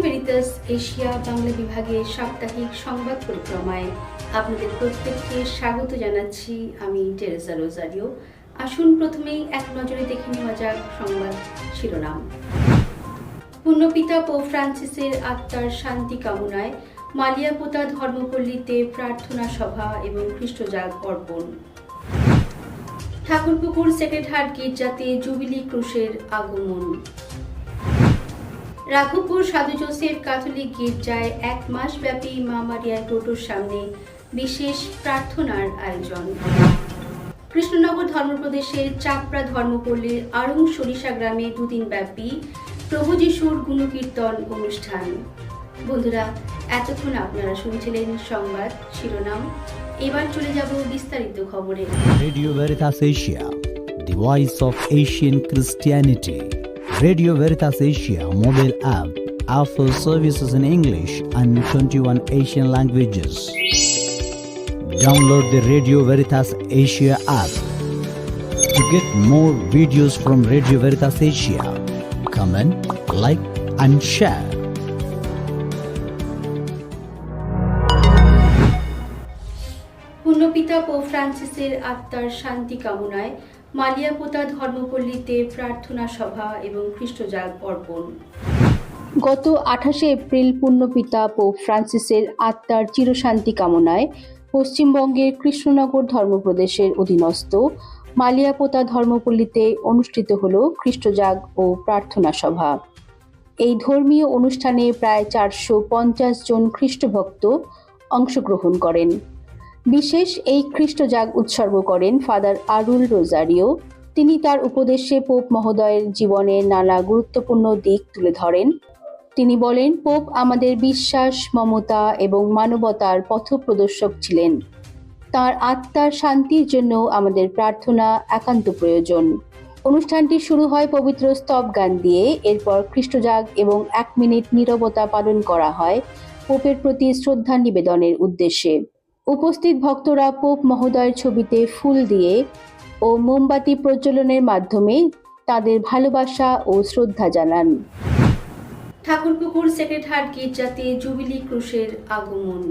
Asia Bangla বিভাগের সাপ্তাহিক সংবাদ পরিক্রমায় আপনাদের প্রত্যেককে স্বাগত জানাচ্ছি আমি টেরেসা রোজারিও আসুন প্রথমেই এক নজরে দেখে নেওয়া যাক সংবাদ শিরোনাম পুণ্যপিতা পোপ ফ্রান্সিসের আত্মার শান্তি কামনায় মালিয়াপোতা ধর্মপল্লীতে প্রার্থনা সভা এবং খ্রিস্টজাগ অর্পণ ঠাকুরপুকুর সেক্রেটহাট গির্জাতে জুবিলি ক্রুশের আগমন রাঘবপুর সাধু জোসেফ ক্যাথলিক গির্জায় এক মাস ব্যাপী মা মারিয়ার টোটোর সামনে বিশেষ প্রার্থনার আয়োজন। কৃষ্ণনগর ধর্মপ্রদেশের চাপড়া ধর্মপল্লীর আড়ং সরিষা গ্রামে দুদিন ব্যাপী প্রভু যিশুর গুণকীর্তন অনুষ্ঠান। বন্ধুরা এতক্ষণ আপনারা শুনছিলেন সংবাদ শিরোনাম। এবার চলে যাব বিস্তারিত খবরে। Radio Veritas Asia, the voice of Asian Christianity. Radio Veritas Asia mobile app offers services in English and 21 Asian languages. Download the Radio Veritas Asia app to get more videos from Radio Veritas Asia. Comment, like, and share. পুণ্যপিতা pope ফ্রান্সিসের আত্মার শান্তি কামনায় মালিয়াপোতা ধর্মপল্লীতে প্রার্থনা সভা এবং খ্রিস্টজাগ অর্পণ। গত আঠাশে এপ্রিল পুণ্যপিতা পোপ ফ্রান্সিসের আত্মার চিরশান্তি কামনায় পশ্চিমবঙ্গের কৃষ্ণনগর ধর্মপ্রদেশের অধীনস্থ মালিয়াপোতা ধর্মপল্লীতে অনুষ্ঠিত হল খ্রিস্টজাগ ও প্রার্থনা সভা। এই ধর্মীয় অনুষ্ঠানে প্রায় চারশো পঞ্চাশ জন খ্রিস্টভক্ত অংশগ্রহণ করেন। বিশেষ এই খ্রিস্টজাগ উৎসর্গ করেন ফাদার আরুল রোজারিও। তিনি তার উপদেশে পোপ মহোদয়ের জীবনের নানা গুরুত্বপূর্ণ দিক তুলে ধরেন। তিনি বলেন, পোপ আমাদের বিশ্বাস, মমতা এবং মানবতার পথপ্রদর্শক ছিলেন। তার আত্মার শান্তির জন্য আমাদের প্রার্থনা একান্ত প্রয়োজন। অনুষ্ঠানটি শুরু হয় পবিত্র স্তব গান দিয়ে। এরপর খ্রিস্টজাগ এবং এক মিনিট নীরবতা পালন করা হয় পোপের প্রতি শ্রদ্ধা নিবেদনের উদ্দেশ্যে। উপস্থিত ভক্তরা পোপ মহোদয়ের ছবিতে ফুল দিয়ে ও মোমবাতি প্রজ্বলনের মাধ্যমে তাদের ভালোবাসা ও শ্রদ্ধা জানান। ঠাকুরপুকুর সেক্রেটহাট গির্জাতে জুবিলি ক্রুশের আগমন?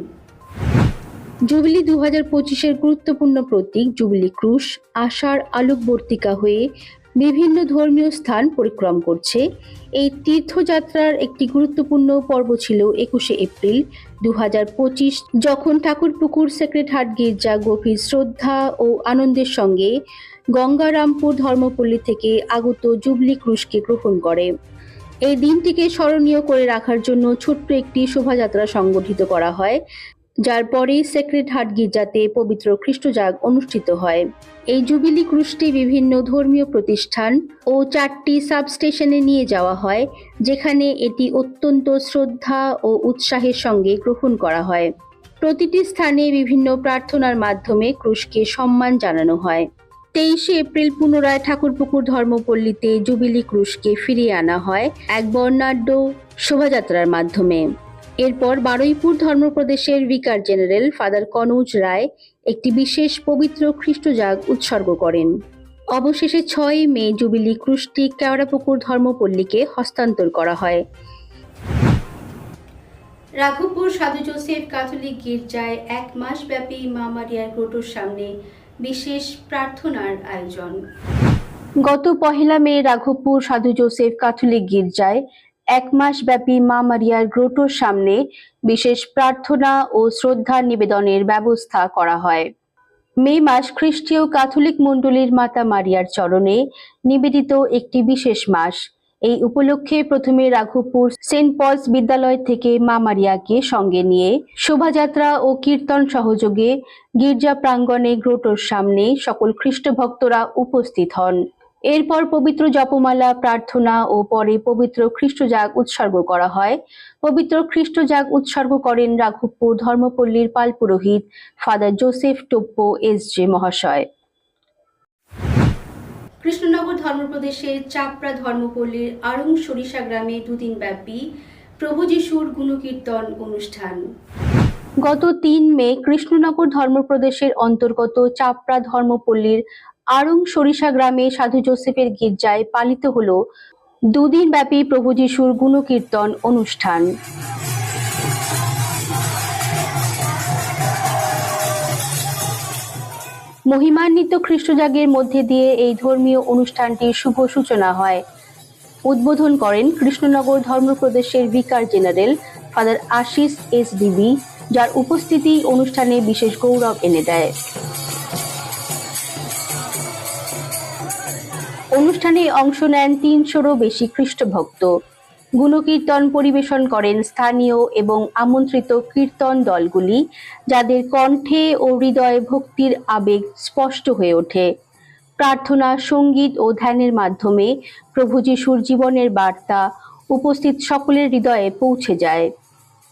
জুবিলি দু হাজার পঁচিশের গুরুত্বপূর্ণ প্রতীক জুবিলি ক্রুশ আশার আলোকবর্তিকা হয়ে বিভিন্ন ধর্মীয় স্থান পরিক্রম করছে। এই তীর্থযাত্রার একটি গুরুত্বপূর্ণ পর্ব ছিল একুশে এপ্রিল দু যখন ঠাকুরপুকুর সেক্রেটহাট গির্জা গভীর শ্রদ্ধা ও আনন্দের সঙ্গে গঙ্গারামপুর ধর্মপল্লী থেকে আগত জুবলি ক্রুশকে গ্রহণ করে। এই দিনটিকে স্মরণীয় করে রাখার জন্য ছোট্ট একটি শোভাযাত্রা সংগঠিত করা হয়। যার পরেই সেক্রেট হার্ট গির্জাতে পবিত্র খ্রিস্টজাগ অনুষ্ঠিত হয়। এই জুবিলি ক্রুশটি বিভিন্ন ধর্মীয় প্রতিষ্ঠান ও চারটি সাবস্টেশনে নিয়ে যাওয়া হয়, যেখানে এটি অত্যন্ত শ্রদ্ধা ও উৎসাহের সঙ্গে গ্রহণ করা হয়। প্রতিটি স্থানে বিভিন্ন প্রার্থনার মাধ্যমে ক্রুশকে সম্মান জানানো হয়। তেইশে এপ্রিল পুনরায় ঠাকুরপুকুর ধর্মপল্লীতে জুবিলি ক্রুশকে ফিরিয়ে আনা হয় এক বর্ণাঢ্য শোভাযাত্রার মাধ্যমে। এরপর Baruipur ধর্মপ্রদেশের vicar general father Kanauj Roy একটি বিশেষ পবিত্র খ্রিস্টজাগ উৎসর্গ করেন। অবশেষে ছয় মে জুবিলি ক্রুশটি কেওড়াপুকুর ধর্মপল্লীকে হস্তান্তর করা হয়। রাঘবপুর সাধু জোসেফ ক্যাথলিক গির্জায় এক মাস ব্যাপী মা মারিয়ার গ্রোটোর সামনে বিশেষ প্রার্থনার আয়োজন। গত পহেলা মে রাঘবপুর সাধু জোসেফ ক্যাথলিক গির্জায় এক মাস ব্যাপী মা মারিয়ার গ্রোটোর সামনে বিশেষ প্রার্থনা ও শ্রদ্ধা নিবেদনের ব্যবস্থা করা হয়। মে মাস খ্রিস্টীয় ক্যাথলিক মণ্ডলীর মাতা মারিয়ার চরণে নিবেদিত একটি বিশেষ মাস। এই উপলক্ষে প্রথমে রাঘবপুর সেন্ট পলস বিদ্যালয় থেকে মা মারিয়াকে সঙ্গে নিয়ে শোভাযাত্রা ও কীর্তন সহযোগে গির্জা প্রাঙ্গণে গ্রোটোর সামনে সকল খ্রিস্ট ভক্তরা উপস্থিত হন। এরপর পবিত্র জপমালা প্রার্থনা ও পরে পবিত্র খ্রিস্টজাগ উৎসর্গ করা হয়। পবিত্র খ্রিস্টজাগ উৎসর্গ করেন রাঘবপুর ধর্মপল্লীর পাল পুরোহিত father Joseph Toppo S J মহাশয়। কৃষ্ণনগর ধর্মপ্রদেশের চাপড়া ধর্মপল্লীর আড়ং সরিষা গ্রামে দুদিন ব্যাপী প্রভু যিশুর গুণকীর্তন অনুষ্ঠান। গত তিন মে কৃষ্ণনগর ধর্মপ্রদেশের অন্তর্গত চাপড়া ধর্মপল্লীর আরং সরিষা গ্রামে সাধু জোসেফের গির্জায় পালিত হল দুদিন ব্যাপী প্রভু যিশুর গুণকীর্তন অনুষ্ঠান। মহিমান্বিত খ্রিস্টজাগের মধ্যে দিয়ে এই ধর্মীয় অনুষ্ঠানটির শুভ সূচনা হয়। উদ্বোধন করেন Krishnanagar ধর্মপ্রদেশের vicar general father Ashis S DB যার উপস্থিতি অনুষ্ঠানে বিশেষ গৌরব এনে দেয়। অনুষ্ঠানে অংশ নেন তিনশোরও বেশি খ্রিস্টভক্ত। গুণকীর্তন পরিবেশন করেন স্থানীয় এবং আমন্ত্রিত কীর্তন দলগুলি, যাদের কণ্ঠে ও হৃদয়ে ভক্তির আবেগ স্পষ্ট হয়ে ওঠে। প্রার্থনা, সংগীত ও ধ্যানের মাধ্যমে প্রভু যিশুর জীবনের বার্তা উপস্থিত সকলের হৃদয়ে পৌঁছে যায়।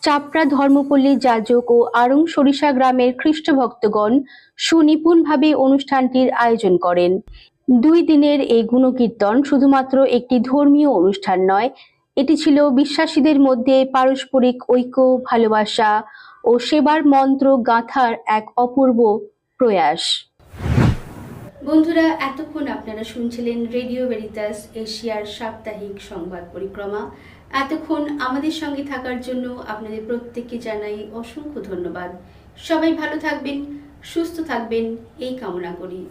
চাপড়া ধর্মপল্লী যাজক ও আরং সরিষা গ্রামের খ্রিস্টভক্তগণ সুনিপুণভাবে অনুষ্ঠানটির আয়োজন করেন। দুই দিনের এই গুণকীর্তন শুধুমাত্র একটি ধর্মীয় অনুষ্ঠান নয়, এটি ছিল বিশ্বাসীদের মধ্যে পারস্পরিক ঐক্য, ভালোবাসা ও সেবার মন্ত্র গাঁথার এক অপূর্ব প্রয়াস। বন্ধুরা, এতক্ষণ আপনারা শুনছিলেন রেডিও ভেরিতাস, এশিয়ার সাপ্তাহিক সংবাদ পরিক্রমা। এতক্ষণ আমাদের সঙ্গে থাকার জন্য আপনাদের প্রত্যেককে জানাই অসংখ্য ধন্যবাদ। সবাই ভালো থাকবেন, সুস্থ থাকবেন, এই কামনা করি।